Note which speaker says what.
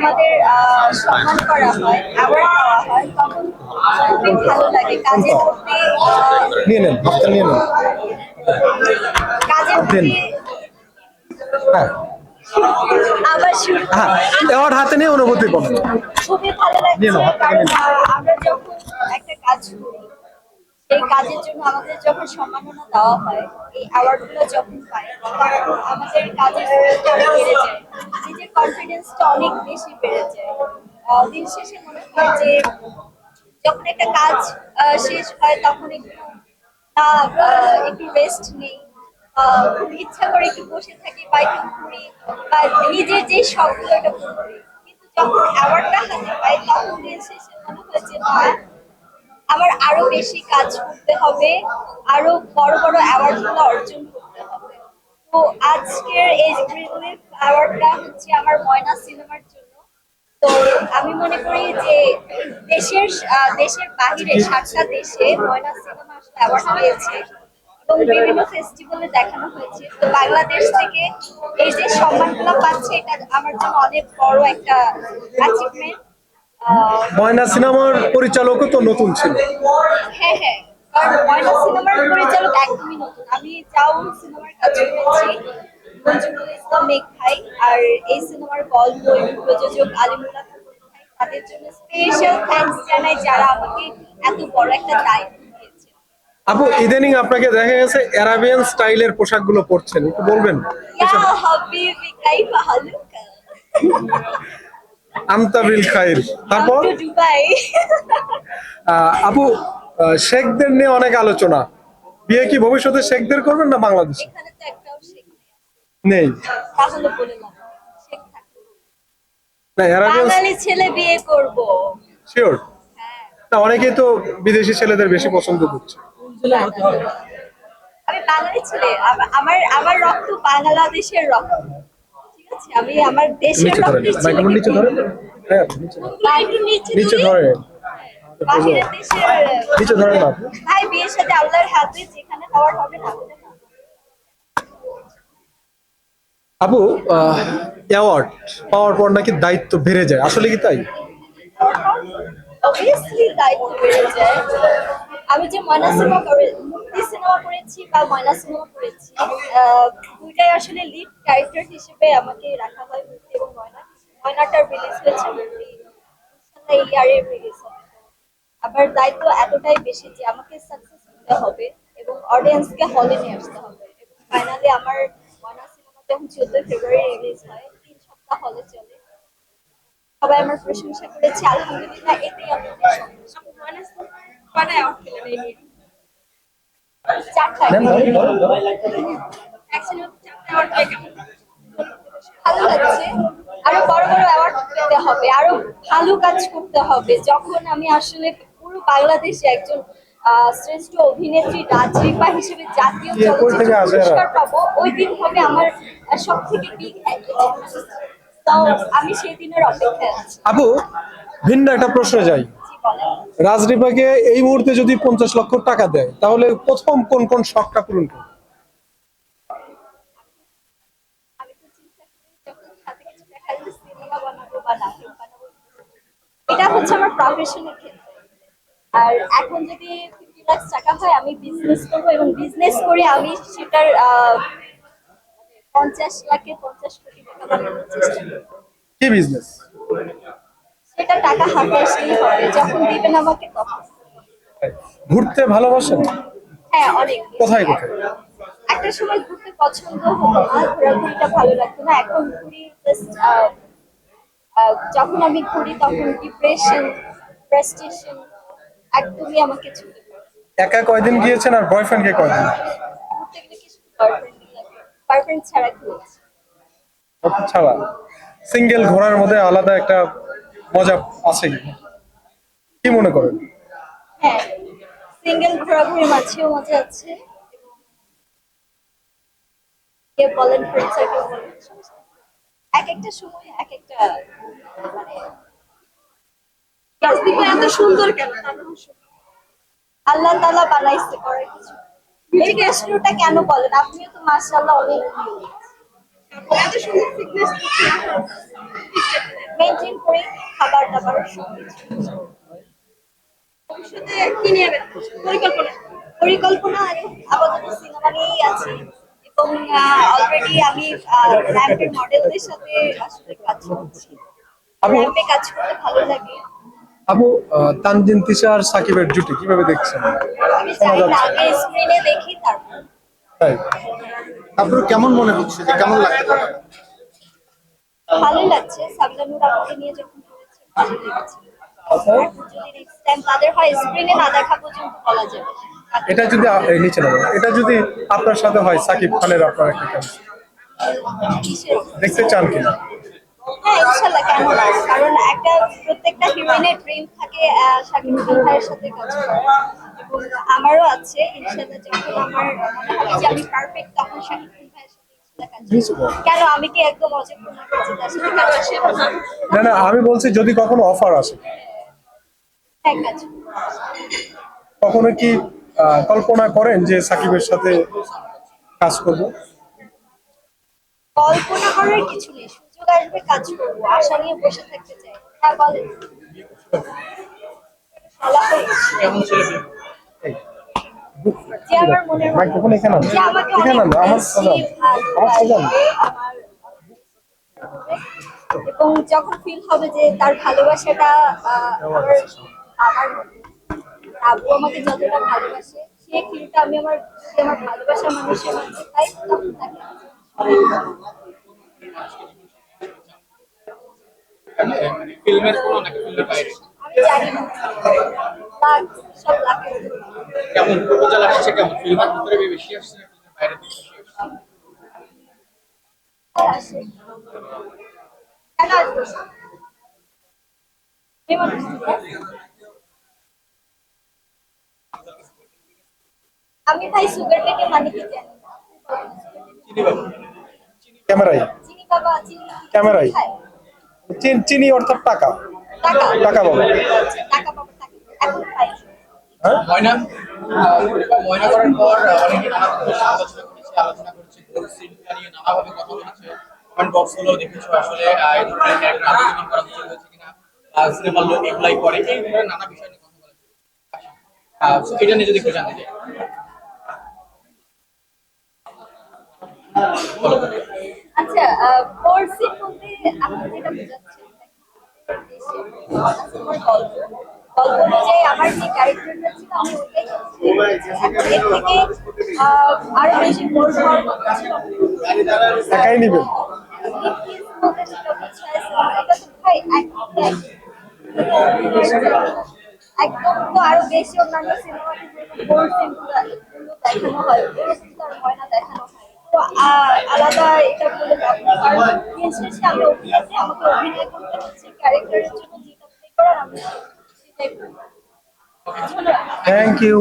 Speaker 1: আমাদের সম্মান করা হয় অ্যাওয়ার্ড দেওয়া হয় তখন খুবই ভালো লাগে। কাজের প্রতি
Speaker 2: নিয়ে নেন নিয়ে নেন।
Speaker 1: কাজের প্রতি
Speaker 2: হ্যাঁ। হ্যাঁ অ্যাওয়ার্ড হাতে নিয়ে অনুভূতি
Speaker 1: খুবই ভালো আমরা যখন একটা কাজ করি সেই কাজের জন্য আমাদের যখন সম্মাননা দেওয়া হয় এই অ্যাওয়ার্ডগুলো যখন পাই তখন আমাদের কাজের বেড়ে যায়। কনফিডেন্সটা অনেক বেশি বেড়ে যায়। দিন শেষে মনে হয় যে যখন একটা কাজ শেষ হয় তখন একটু, না একটু রেস্ট নেই। ইচ্ছা করে একটু বসে থাকি বা একটু ঘুরি বা নিজের যে শখগুলো এটা করি। কিন্তু যখন অ্যাওয়ার্ডটা হাতে পাই, তখন দিন শেষে মনে হয় যে, না, আমার আরও বেশি কাজ করতে হবে, আরও বড় বড় অ্যাওয়ার্ডগুলো অর্জন করতে হবে। তো আজকের এই রিলিফ অ্যাওয়ার্ডটা হচ্ছে আমার ময়না সিনেমার জন্য। তো আমি মনে করি যে দেশের দেশের বাহিরে সাতটা দেশে ময়না সিনেমা অ্যাওয়ার্ড পেয়েছে এবং বিভিন্ন ফেস্টিভ্যালে দেখানো হয়েছে। তো বাংলাদেশ থেকে এই যে সম্মানগুলো পাচ্ছে এটা আমার জন্য অনেক বড় একটা অ্যাচিভমেন্ট
Speaker 2: ময়না সিনেমার পরিচালকও তো নতুন ছিল।
Speaker 1: হ্যাঁ হ্যাঁ। কারণ ময়না সিনেমার পরিচালক একদমই নতুন। আমি যাও সিনেমার কাজ করেছি ইসলাম আর এই সিনেমার গল্প এবং প্রযোজক আলিমুল্লাহ তাদের জন্য স্পেশাল থ্যাঙ্কস জানাই যারা আমাকে এত বড় একটা দায়িত্ব দিয়েছে।
Speaker 2: আপু ইদানিং আপনাকে দেখা গেছে অ্যারাবিয়ান স্টাইলের পোশাকগুলো পরছেন একটু বলবেন?
Speaker 1: হাবিবি কাইফা হালুকা।
Speaker 2: আন্তাবিল খাইর। তারপর?
Speaker 1: দুবাই।
Speaker 2: আপু শেখদের নিয়ে অনেক আলোচনা। বিয়ে কি ভবিষ্যতে শেখদের করবেন না বাংলাদেশে? নেই।
Speaker 1: ছেলে বিয়ে করব।
Speaker 2: শিওর
Speaker 1: হ্যাঁ।
Speaker 2: না অনেকেই তো বিদেশি ছেলেদের বেশি পছন্দ করছে।
Speaker 1: আমি বাঙালি ছেলে। আমার আমার রক্ত বাংলাদেশের রক্ত। ঠিক আছে? আমি আমার দেশের
Speaker 2: নিচে ধরেন। হ্যাঁ নিচে
Speaker 1: নিচে
Speaker 2: নিচে
Speaker 1: ধরি। বাহিরের দেশের
Speaker 2: ধরেন না
Speaker 1: ভাই বিয়ের সাথে আল্লাহর হাতে যেখানে হওয়ার হবে
Speaker 2: আপু অ্যাওয়ার্ড পাওয়ার পর নাকি দায়িত্ব বেড়ে যায়। আসলে কি তাই?
Speaker 1: অবভিয়াসলি দায়িত্ব বেড়ে যায়। আমি যে ময়না সিনেমা করে মুক্তি সিনেমা করেছি বা ময়না সিনেমা করেছি দুইটাই আসলে লিড ক্যারেক্টার হিসেবে আমাকে রাখা হয় মুক্তি এবং ময়না। ময়নাটা রিলিজ হয়েছে মুক্তি। এই ইয়ারে রিলিজ আবার দায়িত্ব এতটাই বেশি যে আমাকে সাকসেস হতে হবে এবং অডিয়েন্সকে হলে নিয়ে আসতে হবে। এবং ফাইনালি আমার ময়না সিনেমা যখন চোদ্দই ফেব্রুয়ারি রিলিজ হয় তিন সপ্তাহ হলে চলে। সবাই আমার প্রশংসা করেছে আলহামদুলিল্লাহ। চারটা ভালো লাগছে। আরও বড় বড় অ্যাওয়ার্ড পেতে হবে আরও ভালো কাজ করতে হবে। যখন আমি আসলে বাংলাদেশে একজন শ্রেষ্ঠ অভিনেত্রী রাজরিপা হিসেবে জাতীয় চলচ্চিত্র পুরস্কার পাবো ওই দিন হবে আমার সব থেকে বিগ তো আমি সেই দিনের অপেক্ষায় আছি।
Speaker 2: আপু ভিন্ন একটা প্রশ্ন যাই। রাজরিপাকে এই মুহূর্তে যদি পঞ্চাশ লক্ষ টাকা দেয় তাহলে প্রথম কোন কোন শখটা পূরণ করবে?
Speaker 1: এটা হচ্ছে আমার প্রফেশনের ক্ষেত্রে। আর এখন যদি ফিফটি লাখ টাকা হয় আমি বিজনেস করব এবং বিজনেস করে আমি সেটার আহ, পঞ্চাশ লাখে পঞ্চাশ কোটি টাকা বানানোর চেষ্টা করব।
Speaker 2: কি বিজনেস
Speaker 1: সেটা টাকা হাতে আসলেই হবে যখন দিবেন আমাকে তখন।
Speaker 2: ঘুরতে ভালোবাসেন?
Speaker 1: হ্যাঁ অনেক।
Speaker 2: কোথায় কোথায়?
Speaker 1: একটা সময় ঘুরতে পছন্দ হতো না ঘোরাঘুরিটা ভালো লাগতো না। এখন ঘুরি আহ, যখন আমি ঘুরি তখন ডিপ্রেশন ফ্রাস্ট্রেশন একদমই আমাকে ছুটে
Speaker 2: একা কয়দিন গিয়েছেন আর বয়ফ্রেন্ডকে কয়দিন?
Speaker 1: ঘুরতে গেলে কিছু গার্লফ্রেন্ড লাগে। গার্লফ্রেন্ড ছাড়া ঘুরেছি
Speaker 2: ছাড়া। সিঙ্গেল ঘোরার মধ্যে আলাদা একটা মজা আছে কি? মনে করেন?
Speaker 1: হ্যাঁ সিঙ্গেল ঘোরাঘুরির মাঝেও মজা আছে এবং কে বলেন ফ্রেন্ড সার্কেল বলেন সমস্যা এক একটা সময় এক একটা মানে এত সুন্দর কেন? আল্লাহ তাআলা বানাইছে করার কিছু এই প্রশ্নটা কেন বলেন? আপনিও তো মাশাআল্লাহ অনেক
Speaker 3: এত সুন্দর ফিটনেস
Speaker 1: করি খাবার দাবার সবকিছু।
Speaker 3: ভবিষ্যতে কি পরিকল্পনা?
Speaker 1: পরিকল্পনা আপাতত সিনেমা নিয়েই আছে। এবং অলরেডি আমি র্যাম্পের মডেলদের সাথে আসলে কাজ করছি। র্যাম্পে কাজ করতে ভালো লাগে।
Speaker 2: আহ, তানজিন তিশা আর সাকিবের জুটি কীভাবে দেখছেন?
Speaker 1: স্ক্রিনে দেখি তারপর।
Speaker 2: তাই?
Speaker 4: আপনার কেমন মনে হচ্ছে যে কেমন পারে
Speaker 1: ভালো লাগছে। সাবিলানুর আপুকে নিয়ে যখন করেছে ভালো লেগেছে।
Speaker 2: আচ্ছা।
Speaker 1: যদি নেক্সট টাইম তাদের হয় স্ক্রিনে না দেখা পর্যন্ত বলা যাবে
Speaker 2: এটা যদি নিচে নামো। এটা যদি আপনার সাথে হয় সাকিব খানের আপনার একটা chemistry,
Speaker 1: কিসের?
Speaker 2: দেখতে চান কিনা
Speaker 1: হ্যাঁ ইনশাল্লাহ কেন না কারণ একটা প্রত্যেকটা হিরোইনের ড্রিম থাকে শাকিব খান ভাইয়ের সাথে কাজ এবং আমারও আছে ইনশাল্লাহ যখন আমার মনে হবে যে আমি পারফেক্ট তখন শাকিব খান ভাইয়ের সাথে। কেন আমি কি একদম অযোগ্য না?
Speaker 2: না না আমি বলছি যদি কখনো অফার আসে।
Speaker 1: হ্যাঁ।
Speaker 2: কখনো কি আহ, কল্পনা করেন যে সাকিবের সাথে কাজ করব?
Speaker 1: কল্পনা করার কিছু নেই সুযোগ আসবে কাজ করব। আশা নিয়ে বসে থাকতে চাই। এবং যখন ফিল হবে যে তার ভালোবাসাটা আমার। আব্বু আমাকে যতটা ভালোবাসে সেই ফিলটা আমি আমার আমার ভালোবাসা মানুষের মাঝে পাই তখন তাকে
Speaker 4: ফিল্মের কোনো নাকি ফিল্মের বাইরে। কেমন? প্রপোজাল আসছে কেমন? ফিল্মের ভিতরে বেশি আসছে না ফিল্মের বাইরে বেশি আসছে?
Speaker 1: আমি ভাই সুগার টেকে মানে কি জানি না
Speaker 4: চিনি
Speaker 2: ক্যামেরায়?
Speaker 1: চিনি বাবা চিনি।
Speaker 2: ক্যামেরায়। চিন- অর্থাৎ টাকা।
Speaker 1: টাকা।
Speaker 2: টাকা বাবা।
Speaker 1: টাকা বাবা টাকা। এখন খাই
Speaker 2: হ্যাঁ?
Speaker 4: ময়না ময়না করার পর অনেকে আলোচনা করেছে আলোচনা করছে নিয়ে নানাভাবে কথা বলেছে। কমেন্ট বক্সগুলো দেখেছ আসলে আহ, এই ধরনের ক্যারেক্টার আবেদন করা উচিত হয়েছে কিনা। সিনেমার লোক এপ্লাই করে। এই ধরনের নানা বিষয় নিয়ে কথা বলেছে এটা নিয়ে যদি একটু জানতে চাই বলো।
Speaker 1: আচ্ছা কোর্সিং বলতে আপনি যেটা বোঝাচ্ছেন আমার গল্প। গল্প অনুযায়ী আমার যে ক্যারেক্টারটা ছিল আমি ওইটাই এর থেকে আরও বেশি কোর্স হওয়ার কথা ছিল
Speaker 2: একাই নিবেন
Speaker 1: বলতে যেটা বোঝায়, এটা তো ভাই একদম একদম তো আরও বেশি অন্যান্য সিনেমাতে যেরকম কোর্সিং দেখানো হয়। আলাদা এটা বলে দিন শেষে আমি অভিনেত্রী আমাকে অভিনয় করতে হচ্ছে ক্যারেক্টারের জন্য যেটা প্লে করার আমি সেটাই
Speaker 2: থ্যাংক ইউ